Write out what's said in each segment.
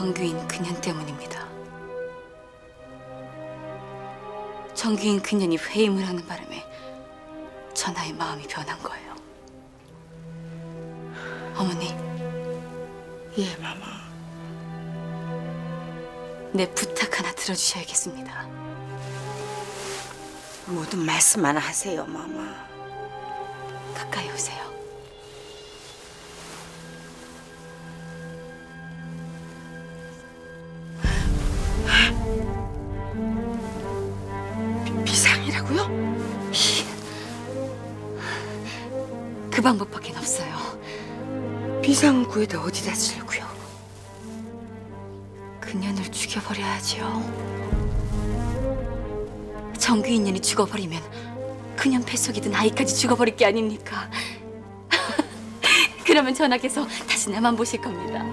정규인 그년 때문입니다. 정규인 그년이 회임을 하는 바람에 전하의 마음이 변한 거예요. 어머니, 예, 마마. 내 부탁 하나 들어주셔야겠습니다. 모든 말씀 하나 하세요, 마마. 가까이 오세요. 비상이라고요? 그 방법밖에 없어요. 비상 구해다 어디다 쓰려고요? 그년을 죽여버려야죠. 정규인년이 죽어버리면 그년 뱃속이든 아이까지 죽어버릴 게 아닙니까? 그러면 전하께서 다시 나만 보실 겁니다.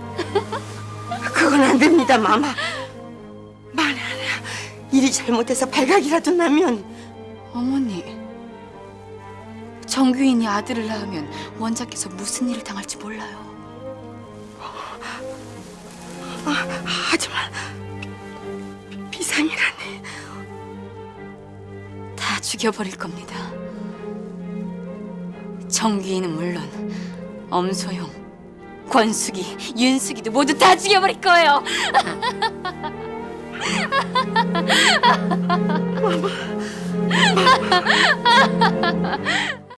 그건 안 됩니다, 마마. 만에 하나 일이 잘못해서 발각이라도 나면 어머니, 정규인이 아들을 낳으면 원자께서 무슨 일을 당할지 몰라요. 하지만 비- 비상이라니. 다 죽여버릴 겁니다. 정규인은 물론 엄소용, 권숙이, 윤숙이도 모두 다 죽여버릴 거예요. 마마. 마마. 뭐, 뭐.